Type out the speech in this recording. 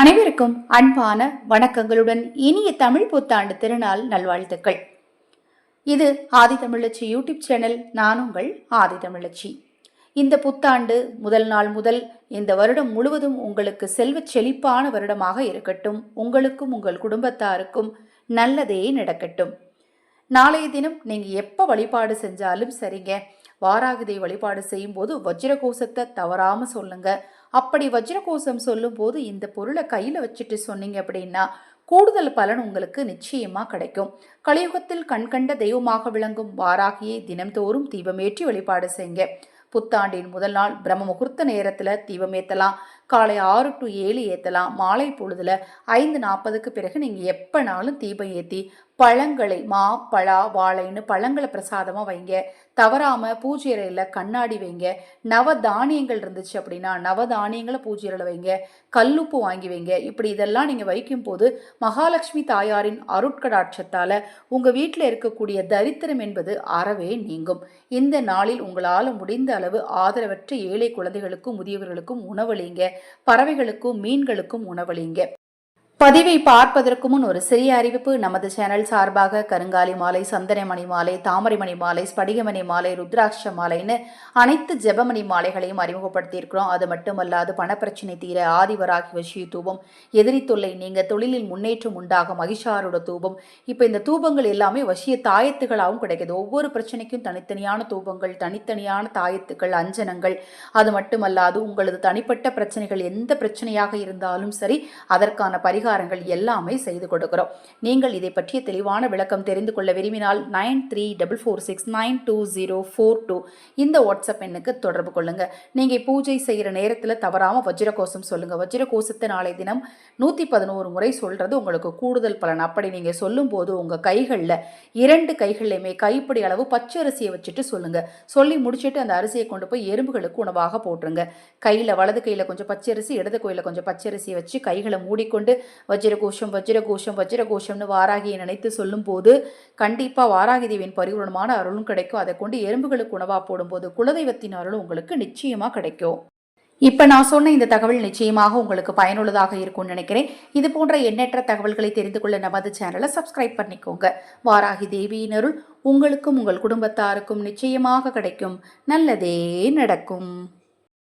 அனைவருக்கும் அன்பான வணக்கங்களுடன் இனிய தமிழ் புத்தாண்டு திருநாள் நல்வாழ்த்துக்கள். இது ஆதி தமிழச்சி யூடியூப் சேனல் நான் உங்கள் ஆதி தமிழச்சி. இந்த புத்தாண்டு முதல் நாள் முதல் இந்த வருடம் முழுவதும் உங்களுக்கு செல்வச் செழிப்பான வருடமாக இருக்கட்டும். உங்களுக்கும் உங்கள் குடும்பத்தாருக்கும் நல்லதே நடக்கட்டும். நாளைய தினம் நீங்கள் எப்போ வழிபாடு செஞ்சாலும் சரிங்க. வாராகிதை வழிபாடு செய்யும்போது வஜ்ரகோசத்தை தவறாமல் சொல்லுங்கள் அப்படி வஜ்ரகோசம் சொல்லும்போது இந்த பொருளை கையில் வச்சுட்டு சொன்னீங்க அப்படின்னா கூடுதல் பலன் உங்களுக்கு நிச்சயமாக கிடைக்கும். கலியுகத்தில் கண்கண்ட தெய்வமாக விளங்கும் வாராகியை தினம்தோறும் தீபமேற்றி வழிபாடு செய்யுங்க. புத்தாண்டின் முதல் நாள் பிரம்ம முகூர்த்த நேரத்தில் தீபம் ஏற்றலாம் காலை ஆறு டு ஏழு ஏற்றலாம் மாலை பொழுதுல ஐந்து நாற்பதுக்கு பிறகு நீங்கள் எப்போனாலும் தீபம் ஏற்றி பழங்களை மா பழா வாழைன்னு பழங்களை பிரசாதமாக வைங்க. தவறாமல் பூஜை அறையில் கண்ணாடி வைங்க. நவ தானியங்கள் இருந்துச்சு அப்படின்னா நவ தானியங்களை பூஜை அறையில் வைங்க. கல்லுப்பு வாங்கி வைங்க. இப்படி இதெல்லாம் நீங்கள் வைக்கும்போது மகாலட்சுமி தாயாரின் அருட்கடாட்சத்தால் உங்கள் வீட்டில் இருக்கக்கூடிய தரித்திரம் என்பது அறவே நீங்கும். இந்த நாளில் உங்களால் முடிந்த அளவு ஆதரவற்ற ஏழை குழந்தைகளுக்கும் முதியவர்களுக்கும் உணவளிங்க. பறவைகளுக்கும் மீன்களுக்கும் உணவளிங்க. பதிவை பார்ப்பதற்கு முன் ஒரு சிறிய அறிவிப்பு. நமது சேனல் சார்பாக கருங்காலி மாலை சந்தனமணி மாலை தாமரைமணி மாலை ஸ்படிகமணி மாலை ருத்ராட்ச மாலைன்னு அனைத்து ஜெபமணி மாலைகளையும் அறிமுகப்படுத்தியிருக்கிறோம். அது மட்டுமல்லாது பணப்பிரச்சனை தீர ஆதிவராகி வசிய தூபம் எதிரி தொல்லை நீங்க தொழிலில் முன்னேற்றம் உண்டாக மகிஷாரோட தூபம். இப்போ இந்த தூபங்கள் எல்லாமே வசிய தாயத்துகளாகவும் கிடைக்கிது. ஒவ்வொரு பிரச்சனைக்கும் தனித்தனியான தூபங்கள் தனித்தனியான தாயத்துக்கள் அஞ்சனங்கள். அது மட்டுமல்லாது உங்களது தனிப்பட்ட பிரச்சனைகள் எந்த பிரச்சனையாக இருந்தாலும் சரி அதற்கான பரிகாரம் பரிகாரங்கள் எல்லாமே செய்து கொடுக்கிறோம். நீங்கள் இதை பற்றிய தெளிவான விளக்கம் தெரிந்து கொள்ள விரும்பினால் nine three double four six nine two zero four two இந்த வாட்ஸ்அப் எண்ணுக்கு தொடர்பு கொள்ளுங்கள் நீங்கள் பூஜை செய்கிற நேரத்தில் தவறாமல் வஜ்ரகோசம் சொல்லுங்கள் வஜ்ரகோசத்தை நாளை தினம் நூற்றி பதினோரு முறை சொல்கிறது உங்களுக்கு கூடுதல் பலன். அப்படி நீங்கள் சொல்லும்போது உங்கள் கைகளில் இரண்டு கைகள்லையுமே கைப்படி அளவு பச்சை அரிசியை வச்சுட்டு சொல்லுங்கள் சொல்லி முடிச்சுட்டு அந்த அரிசியை கொண்டு போய் எறும்புகளுக்கு உணவாக போட்டுருங்க. கையில் வலது கையில் கொஞ்சம் பச்சரிசி இடது கையில் கொஞ்சம் பச்சரிசி வச்சு கைகளை மூடிக்கொண்டு வஜ்ரகோஷம் வஜ்ரகோஷம் வஜ்ரகோஷம்னு வாராகியை நினைத்து சொல்லும்போது கண்டிப்பாக வாராகி தேவியின் பரிபூர்ணமான அருளும் கிடைக்கும். அதை கொண்டு எறும்புகளுக்கு உணவாக போடும்போது குலதெய்வத்தின் அருளும் உங்களுக்கு நிச்சயமாக கிடைக்கும். இப்போ நான் சொன்ன இந்த தகவல் நிச்சயமாக உங்களுக்கு பயனுள்ளதாக இருக்கும்னு நினைக்கிறேன். இது போன்ற எண்ணற்ற தகவல்களை தெரிந்து கொள்ள நமது சேனலை சப்ஸ்கிரைப் பண்ணிக்கோங்க. வாராகி தேவியின் அருள் உங்களுக்கும் உங்கள் குடும்பத்தாருக்கும் நிச்சயமாக கிடைக்கும். நல்லதே நடக்கும்.